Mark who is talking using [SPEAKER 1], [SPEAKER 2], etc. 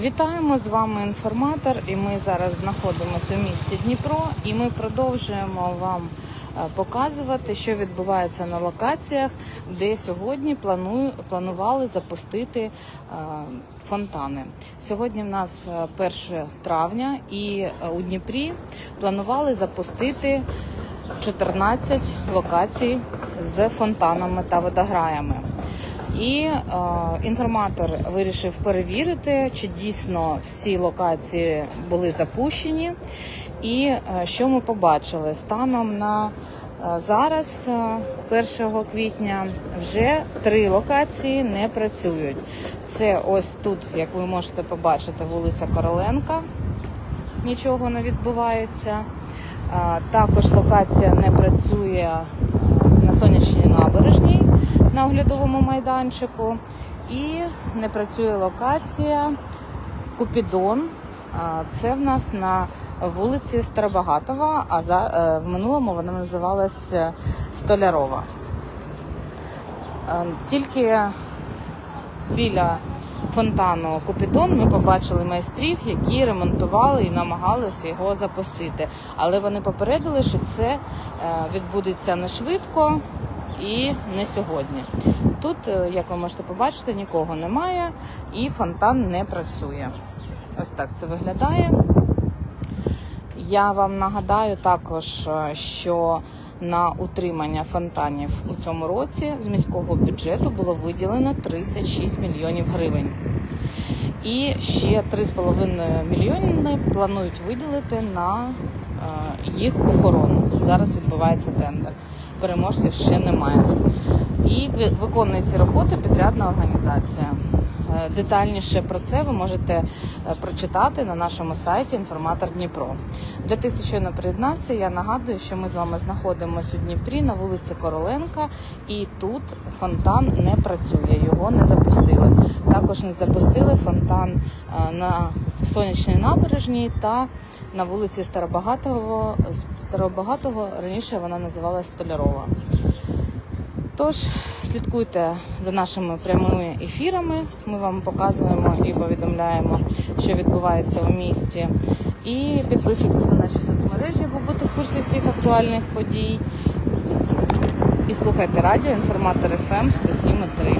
[SPEAKER 1] Вітаємо з вами інформатор, і ми зараз знаходимося у місті Дніпро, і ми продовжуємо вам е, показувати, що відбувається на локаціях, де сьогодні планували запустити е, фонтани. Сьогодні в нас е, 1 травня, і е, у Дніпрі планували запустити 14 локацій з фонтанами та водограями. І е, інформатор вирішив перевірити, чи дійсно всі локації були запущені. І е, що ми побачили станом на е, зараз, е, 1 квітня, вже три локації не працюють. Це ось тут, як ви можете побачити, вулиця Короленка. Нічого не відбувається. Е, Також локація не працює е, на сонячній набережній на оглядовому майданчику. І не працює локація Купідон. Це в нас на вулиці Старобагатова, а за, е, в минулому вона називалась е, Столярова. Е, Тільки біля фонтану Купідон ми побачили майстрів, які ремонтували і намагалися його запустити. Але вони попередили, що це відбудеться не швидко і не сьогодні. Тут, е, як ви можете побачити, нікого немає і фонтан не працює. Ось так це виглядає. Я вам нагадаю також, е, що на утримання фонтанів у цьому році з міського бюджету було виділено 36 мільйонів гривень. І ще 3,5 мільйони планують виділити на е, їх охорону. Зараз відбувається тендер. Переможців ще немає. І ви- виконує ці роботи підрядна організація. Е, Детальніше про це ви можете е, прочитати на нашому сайті Інформатор Дніпро. Для тих, хто щойно приєднався, я нагадую, що ми з вами знаходимося у Дніпрі на вулиці Короленка, і тут фонтан не працює, його не запустили. Також не запустили фонтан е, на сонячній набережній та на вулиці Старобагатого. Старобагатого раніше вона називалась Столярова. Тож слідкуйте за нашими прямими ефірами. Ми вам показуємо і повідомляємо, що відбувається у місті. І підписуйтесь на наші соцмережі, бо бути в курсі всіх актуальних подій. І слухайте радіо інформатор ФМ 107.3.